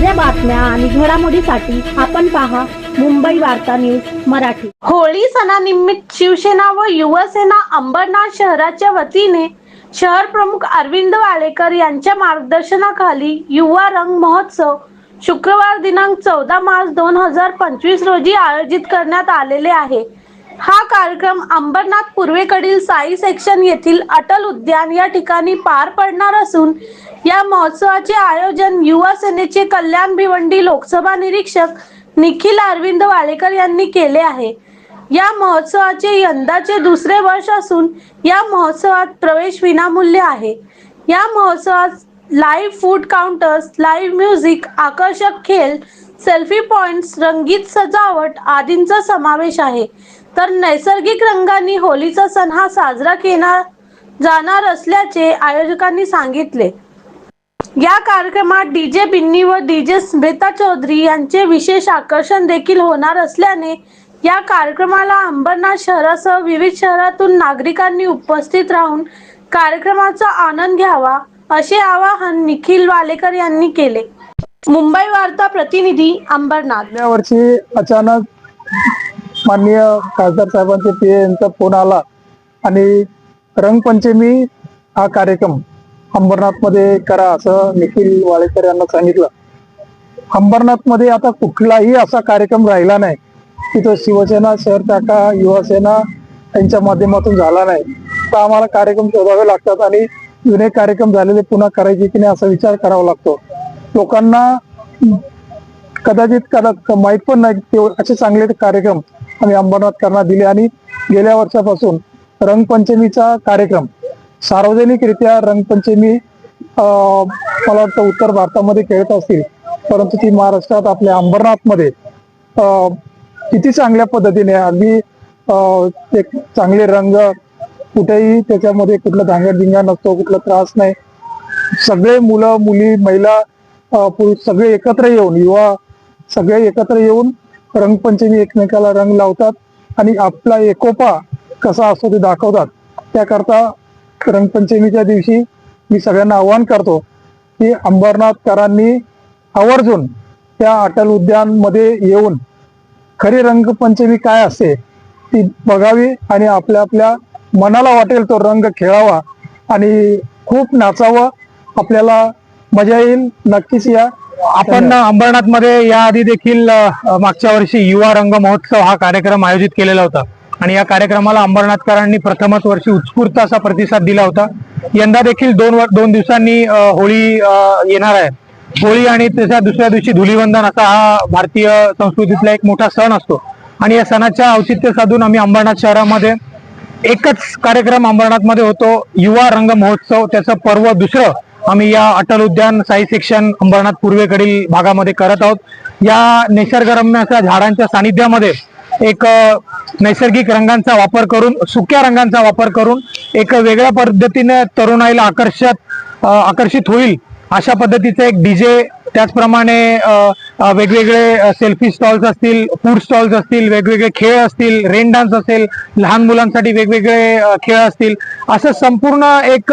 बातम्या आणि घडामोडीसाठी आपण पहा मुंबई वार्ता न्यूज मराठी. होळी सणानिमित्त शिवसेना व युवसेना अंबरनाथ शहराच्या वतीने शहर प्रमुख अरविंद वालेकर यांच्या मार्गदर्शनाखाली युवा रंग महोत्सव शुक्रवार दिनांक चौदा मार्च दोन हजार पंचवीस रोजी आयोजित करण्यात आलेले आहे. हा कार्यक्रम अंबरनाथ पूर्वेकडील साई सेक्शन येथील अटल उद्यान या ठिकाणी पार पडणार असून या महोत्सवाचे आयोजन युवा सेनेचे कल्याण भिवंडी लोकसभा निरीक्षक निखिल अरविंद वालेकर यांनी केले आहे. या महोत्सवाचे यंदाचे दुसरे वर्ष असून या महोत्सवात प्रवेश विनामूल्य आहे. या महोत्सवात live food counters live music आकर्षक खेळ सेल्फी पॉइंट्स रंगीत सजावट आदींचा समावेश आहे. तर नैसर्गिक रंगांनी होलीचा सण हा साजरा केला जाणार असल्याचे आयोजकांनी सांगितले. या कार्यक्रमात डीजे बिन्नी व डीजे स्मिता चौधरी यांचे विशेष आकर्षण देखील होणार असल्याने या कार्यक्रमाला अंबरनाथ शहरासह विविध शहरातून नागरिकांनी उपस्थित राहून कार्यक्रमाचा आनंद घ्यावा असे आवाहन निखिल वालेकर यांनी केले. मुंबई वार्ता प्रतिनिधी अंबरनाथ. यावर्षी अचानक माननीय खासदार साहेबांचे पी यांचा फोन आला आणि रंगपंचमी हा कार्यक्रम अंबरनाथमध्ये करा असं निखिल वाळेकर यांना सांगितलं. अंबरनाथमध्ये आता कुठलाही असा कार्यक्रम राहिला नाही. की तो शिवसेना शहर शाखा युवासेना यांच्या माध्यमातून झाला नाही. तर आम्हाला कार्यक्रम शोधावे लागतात आणि जुने कार्यक्रम झालेले पुन्हा करायचे की नाही असा विचार करावा लागतो. लोकांना कदाचित कदा माहीत पण नाही ते असे चांगले कार्यक्रम आम्ही अंबरनाथ करण्यात दिले. आणि गेल्या वर्षापासून रंगपंचमीचा कार्यक्रम सार्वजनिकरित्या रंगपंचमी अं, मला वाटतं उत्तर भारतामध्ये खेळत असतील. परंतु ती महाराष्ट्रात आपल्या अंबरनाथमध्ये अं, किती चांगल्या पद्धतीने अगदी अं, एक चांगले रंग कुठेही त्याच्यामध्ये कुठला धांगडधिंगा नसतो कुठला त्रास नाही. सगळे मुलं मुली महिला पुरुष सगळे एकत्र येऊन युवा सगळे एकत्र येऊन रंगपंचमी एकमेकाला रंग लावतात आणि आपला एकोपा कसा असतो ते दाखवतात. त्याकरता रंगपंचमीच्या दिवशी मी सगळ्यांना आवाहन करतो की अंबरनाथकरांनी आवर्जून त्या अटल उद्यानमध्ये येऊन खरी रंगपंचमी काय असते ती बघावी आणि आपल्या आपल्या मनाला वाटेल तो रंग खेळावा आणि खूप नाचावं. आपल्याला मजा येईल. नक्कीच या. आपण अंबरनाथमध्ये याआधी देखील मागच्या वर्षी युवा रंग महोत्सव हा कार्यक्रम आयोजित केलेला होता. आणि या कार्यक्रमाला अंबरनाथकरांनी प्रथमच वर्षी उत्स्फूर्त असा प्रतिसाद दिला होता. यंदा देखील दोन दोन दिवसांनी होळी येणार आहे. होळी आणि त्याच्या दुसऱ्या दिवशी धुलीवंदन असा हा भारतीय संस्कृतीतला एक मोठा सण असतो. आणि या सणाच्या औचित्य साधून आम्ही अंबरनाथ शहरामध्ये एकच कार्यक्रम अंबरनाथमध्ये होतो. युवा रंग महोत्सव त्याचं पर्व दुसरं आम्ही या अटल उद्यान साई सेक्शन अंबरनाथ पूर्वेकडील भागामध्ये करत आहोत. या निसर्गरम्य अशा झाडांच्या सानिध्यामध्ये एक नैसर्गिक रंगांचा वापर करून सुक्या रंगांचा वापर करून एक वेगळ्या पद्धतीने तरुणाईला आकर्षक आकर्षित होईल अशा पद्धतीचं एक डीजे त्याचप्रमाणे वेगवेगळे सेल्फी स्टॉल्स असतील फूड स्टॉल्स असतील वेगवेगळे खेळ असतील रेन डान्स असेल लहान मुलांसाठी वेगवेगळे खेळ असतील असं संपूर्ण एक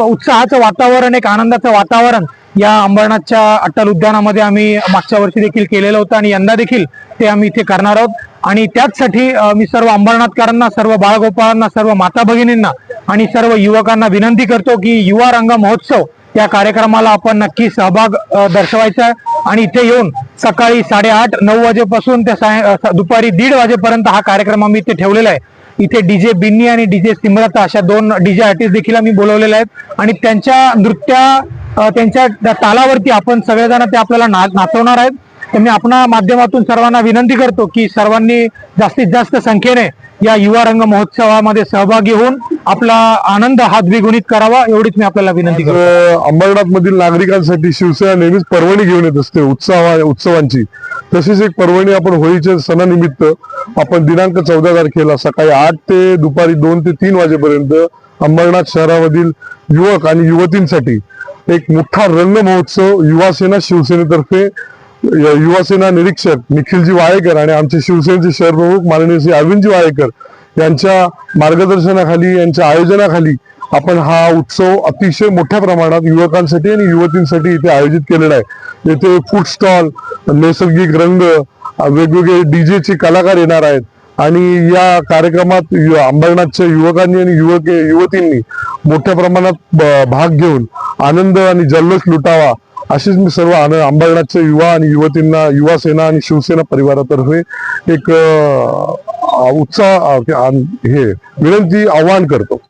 उत्साहाचं वातावरण एक आनंदाचं वातावरण या अंबरनाथच्या अट्टल उद्यानामध्ये आम्ही मागच्या वर्षी देखील केलेलं होतं आणि यंदा देखील ते आम्ही इथे करणार आहोत. आणि त्याचसाठी मी सर्व अंबरनाथकरांना सर्व बाळगोपाळांना सर्व माता भगिनींना आणि सर्व युवकांना विनंती करतो की युवा रंग महोत्सव या कार्यक्रमाला आपण नक्की सहभाग दर्शवायचा आहे. आणि इथे येऊन सकाळी साडेआठ नऊ वाजेपासून ते साय दुपारी दीड वाजेपर्यंत हा कार्यक्रम आम्ही इथे ठेवलेला आहे. इथे डीजे बिन्नी आणि डीजे सिमरता अशा दोन डीजे आर्टिस्ट देखील आम्ही बोलवलेले आहेत. आणि त्यांच्या नृत्या त्यांच्या त्या तालावरती आपण सगळेजण ते आपल्याला ना नाचवणार आहेत. तर मी आपणा माध्यमातून सर्वांना विनंती करतो की सर्वांनी जास्तीत जास्त संख्येने या युवा रंग महोत्सवामध्ये सहभागी होऊन आपला आनंद हा द्विगुणित करावा एवढीच मी आपल्याला विनंती करतो. अंबरनाथ मधील नागरिकांसाठी शिवसेना नेहमीच पर्वणी घेऊन येत असते उत्सव उत्सवांची. तशीच एक पर्वणी आपण होळीच्या सणानिमित्त आपण दिनांक चौदा तारखेला सकाळी आठ ते दुपारी दोन ते तीन वाजेपर्यंत अंबरनाथ शहरामधील युवक आणि युवतींसाठी एक मोठा रंग महोत्सव युवासेना शिवसेनेतर्फे युवासेना निरीक्षक निखिलजी वाळेकर आणि आमचे शिवसेनेचे शहरप्रमुख माननीय श्री अरविंदजी वाळेकर यांच्या मार्गदर्शनाखाली यांच्या आयोजनाखाली आपण हा उत्सव अतिशय मोठ्या प्रमाणात युवकांसाठी आणि युवतींसाठी इथे आयोजित केलेला आहे. येथे फूड स्टॉल नैसर्गिक रंग वेगवेगळे डीजेचे कलाकार येणार आहेत. आणि या कार्यक्रमात अंबरनाथच्या युवकांनी आणि युवक युवतींनी मोठ्या प्रमाणात भाग घेऊन आनंद आणि जल्लोष लुटावा अशीच मी सर्व आन- अंबरनाथच्या युवा आणि युवतींना युवा सेना आणि शिवसेना परिवारातर्फे एक उत्साह हे विनंती आवाहन करतो.